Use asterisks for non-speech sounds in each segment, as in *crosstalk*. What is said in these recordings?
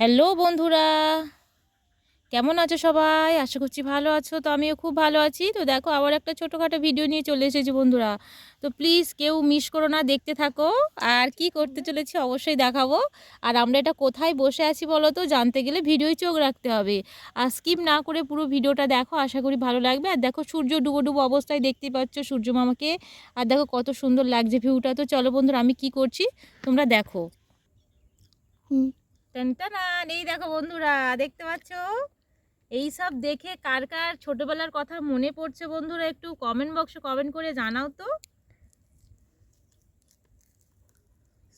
Hello বন্ধুরা। কেমন আছো সবাই? আশা করছি ভালো আছো, তো আমিও খুব ভালো আছি। তো দেখো, আবার একটা ছোটোখাটো ভিডিও নিয়ে চলে এসেছি বন্ধুরা। তো প্লিজ কেউ মিস করো না, দেখতে থাকো। আর কি করতে চলেছি অবশ্যই দেখাবো। আর আমরা এটা কোথায় বসে আছি বলো তো, জানতে গেলে ভিডিওই চোখ রাখতে হবে। আর স্কিপ না করে পুরো ভিডিওটা দেখো, আশা করি ভালো লাগবে। আর দেখো, সূর্য ডুবো ডুবো অবস্থায় দেখতেই পাচ্ছ সূর্য মামাকে। আর দেখো, কত সুন্দর লাগছে ভিউটা তো চলো বন্ধুরা, আমি কি করছি, তোমরা দেখো। টানটানান এই দেখো বন্ধুরা দেখতে পাচ্ছ? এই সব দেখে কার কার ছোটবেলার কথা মনে পড়ছে বন্ধুরা একটু কমেন্ট বক্সে কমেন্ট করে জানাও তো।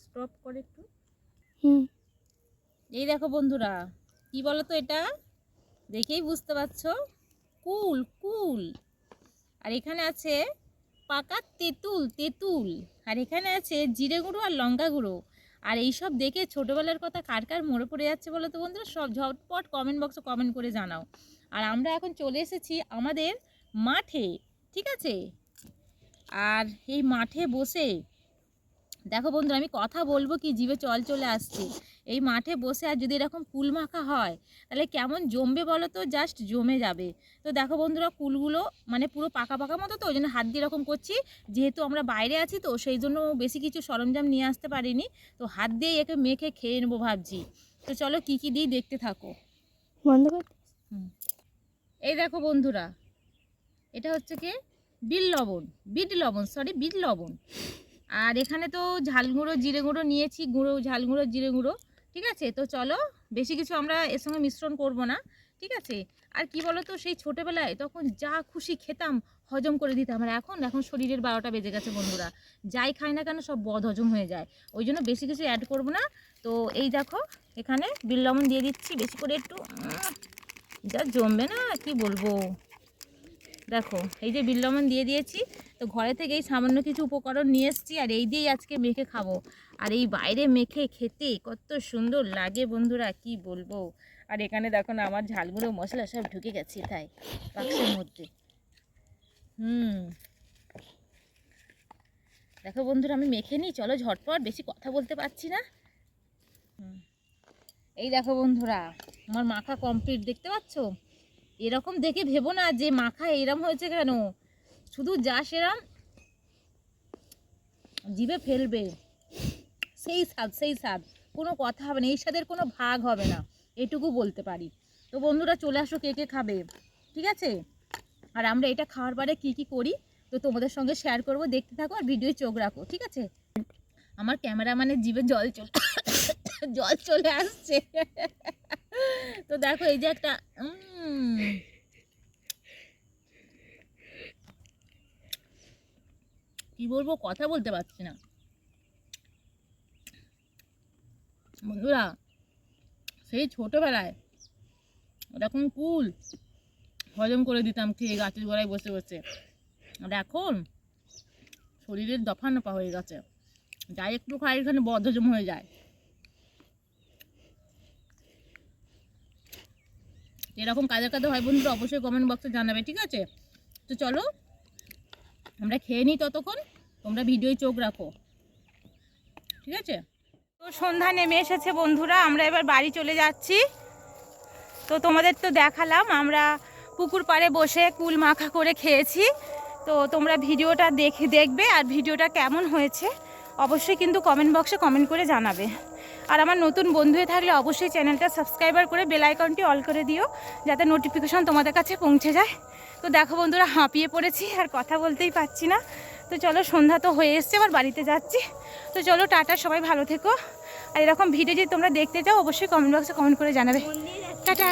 স্টপ করে একটু। এই দেখো বন্ধুরা কি বলো তো এটা? দেখেই বুঝতে পারছ? কুল কুল। আর এখানে আছে পাকা তেঁতুল তেঁতুল। আর এখানে আছে জিরে গুঁড়ো আর লঙ্কা গুঁড়ো। আর এই সব দেখে ছোটোবেলার কথা কার কার মরে পড়ে যাচ্ছে বলো তো বন্ধুরা? সব ঝটপট কমেন্ট বক্সে কমেন্ট করে জানাও। আর আমরা এখন চলে এসেছি আমাদের মাঠে, ঠিক আছে? আর এই মাঠে বসে, দেখো বন্ধুরা আমি কথা বলব কি জীবে চল চলে আসছে। এই মাঠে বসে আর যদি এরকম কুল মাখা হয় তাহলে কেমন জমবে বলো তো? জাস্ট জমে যাবে। তো দেখো বন্ধুরা কুলগুলো মানে পুরো পাকা পাকা মতো তো ওই জন্য হাত দিয়ে এরকম করছি। যেহেতু আমরা বাইরে আছি তো সেই জন্য বেশি কিছু সরঞ্জাম নিয়ে আসতে পারিনি। তো হাত দিয়ে একে মেখে খেয়ে নেব ভাবছি। তো চলো কী কী দিই দেখতে থাকো। বন্ধ এই দেখো বন্ধুরা এটা হচ্ছে কি? বিল লবণ বিট লবণ সরি বিট লবণ। আর এখানে তো ঝাল গুঁড়ো জিরে গুঁড়ো নিয়েছি গুঁড়ো ঝাল গুঁড়ো জিরে গুঁড়ো। ঠিক আছে? তো চলো, বেশি কিছু আমরা এর সঙ্গে মিশ্রণ করব না, ঠিক আছে? আর কি বলো তো, সেই ছোটোবেলায় তখন যা খুশি খেতাম, হজম করে দিতাম। আর এখন এখন শরীরের বারোটা বেজে গেছে বন্ধুরা। যাই খাই না কেন, সব বদ হজম হয়ে যায়। ওই জন্য বেশি কিছু অ্যাড করব না। তো এই দেখো, এখানে বিল লবণ দিয়ে দিচ্ছি, বেশি করে একটু যা জমবে না, কি বলব? দেখো, এই যে বিল লবণ দিয়ে দিয়েছি। তো ঘরে থেকে এই সামান্য কিছু উপকরণ নিয়ে এসেছি, আর এই দিয়েই আজকে মেখে খাব। আর এই বাইরে মেখে খেতে কত সুন্দর লাগে বন্ধুরা, কি বলব? আর এখানে দেখো না, আমার ঝালগুলো, মশলা সব ঢুকে গেছে তাই, বাক্সের মধ্যে। হুম। দেখো বন্ধুরা, আমি মেখে নিই, চলো ঝটপট, বেশি কথা বলতে পারছি না। এই দেখো বন্ধুরা, আমার মাখা কমপ্লিট দেখতে পাচ্ছ? এরকম দেখে ভেবো না যে মাখা এরম হয়েছে কেন? শুধু যা সেরাম, জিভে ফেলবে। সেই স্বাদ সেই স্বাদ। কোনো কথা হবে না এই স্বাদের কোনো ভাগ হবে না। এটুকু বলতে পারি। তো বন্ধুরা, চলে আসো কে কে খাবে। ঠিক আছে? আর আমরা এটা খাওয়ার পরে কী কী করি, তো তোমাদের সঙ্গে শেয়ার করব। দেখতে থাকো আর ভিডিও চোখ রাখো, ঠিক আছে? আমার ক্যামেরাম্যানের জিভে জল চলে *coughs* জল চলে আসছে। তো দেখো, এই যে একটা কি বলব, কথা বলতে পারছি না। বন্ধুরা, সেই ছোটবেলায় এরকম কুল হজম করে দিতাম খেয়ে গাছের গোড়ায় বসে বসে। আর এখন শরীরের দফা নফা হয়ে গেছে। যাই একটু খাই এখানে বদহজম হয়ে যায়। এরকম কাজের কাজে হয় বন্ধুরা, অবশ্যই কমেন্ট বক্সে জানাবে, ঠিক আছে? তো চলো, আমরা খেয়ে নিই ততক্ষণ, তোমরা ভিডিওয় চোখ রাখো। ঠিক আছে? তো সন্ধ্যা নেমে এসেছে বন্ধুরা, আমরা এবার বাড়ি চলে যাচ্ছি। তো তোমাদের তো দেখালাম, আমরা পুকুর পাড়ে বসে কুল মাখা করে খেয়েছি। তো তোমরা ভিডিওটা দেখে দেখবে আর ভিডিওটা কেমন হয়েছে, অবশ্যই কিন্তু কমেন্ট বক্সে কমেন্ট করে জানাবে। আর আমার নতুন বন্ধু হয়ে থাকলে অবশ্যই চ্যানেলটা সাবস্ক্রাইবার করে বেল আইকনটি অল করে দিও, যাতে নোটিফিকেশন তোমাদের কাছে পৌঁছে যায়। তো দেখো বন্ধুরা, হাঁপিয়ে পড়েছি আর কথা বলতেই পারছি না। তো চলো সন্ধ্যা তো হয়ে এসছে আবার বাড়িতে যাচ্ছি। তো চলো, টাটা, সবাই ভালো থেকো। আর এরকম ভিডিও যদি তোমরা দেখতে চাও, অবশ্যই কমেন্ট বক্সে কমেন্ট করে জানাবে। টাটা।